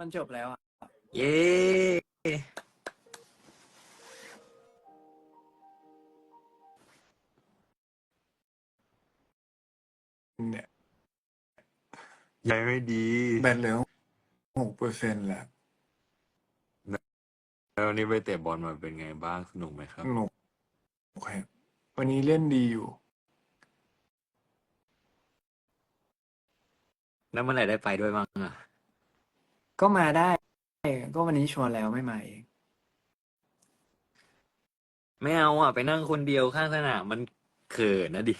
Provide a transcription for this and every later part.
มันจบแล้วอะเย้เนี่ยยังไม่ดีแบตเหลือหกเปอร์เซ็นต์แล้วแล้ววันนี้ไปเตะบอลมาเป็นไงบ้างสนุกไหมครับสนุกโอเควันนี้เล่นดีอยู่ แล้วเมื่อไหร่ได้ไปด้วยบ้างอะ ก็มาได้ ก็วันนี้ชวนแล้วไม่มาเอง ไม่เอาอะ ไปนั่งคนเดียวข้างสนามมันเขินนะดิ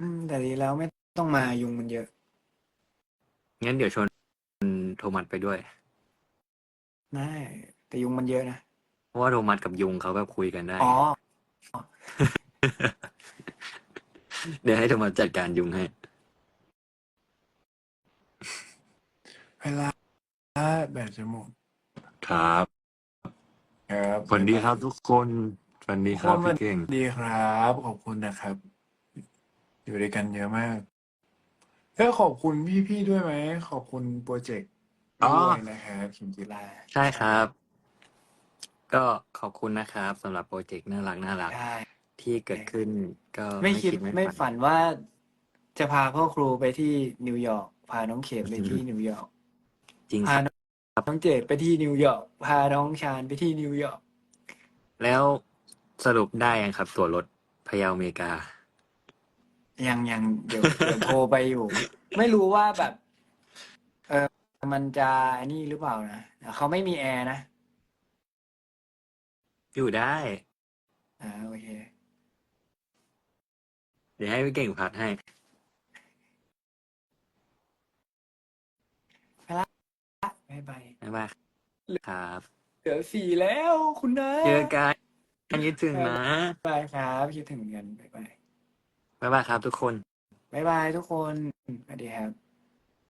อืม แต่ดีแล้วไม่ต้องมายุงมันเยอะ งั้นเดี๋ยวชวนโทมัสไปด้วย ได้แต่ยุงมันเยอะนะ เพราะว่าโทมัสกับยุงเขาแบบคุยกันได้ อ๋อ เดี๋ยวให้โทมัสจัดการยุงให้ เวลา แบตจะหมดครับครับสวัสดีครับทุกคนสวัสดีครับทุกนพี่เก่งสวัสดีครับขอบคุณนะครับ อยู่ด้วยกันเยอะมากเอ้ยขอบคุณพี่ๆด้วยไหมขอบคุณโปรเจกต์อ๋อด้วยนะครับคิมจิราใช่ครับ ก็ขอบคุณนะครับสำหรับโปรเจกต์น่ารักน่ารักได้ที่เกิดขึ้น ก็ไม่คิดไม่ฝัฝันนว่า จะพาพ่อครูไปที่นิวยอร์กพาน้องเขมไปที่อืมนิวยอร์กจริงคพารับ น้องเจดไปที่นิวยอร์กพาน้องชาญไปที่นิวยอร์กแล้วสรุปได้ยังครับ ตัวรถพยาอเมริกา ยังยังเดี๋ยวเดี๋ยวโทรไปอยู่ ไม่รู้ว่าแบบ เออมันจะอันนี้หรือเปล่านะแต่เขาไม่มีแอร์นะอยู่ได้ อ่าโอเค เดี๋ยวให้พี่เก่งพัดให้ บ๊าย บายบ๊ายบายครับเหลือสี่แล้วคุณนะเจอกันคิดถึงนะบ๊ายบายครับคิดถึงเหมือนกันบ๊ายบายบ๊ายบายครับทุกคน บ๊ายบายทุกคนสวัสดีครับ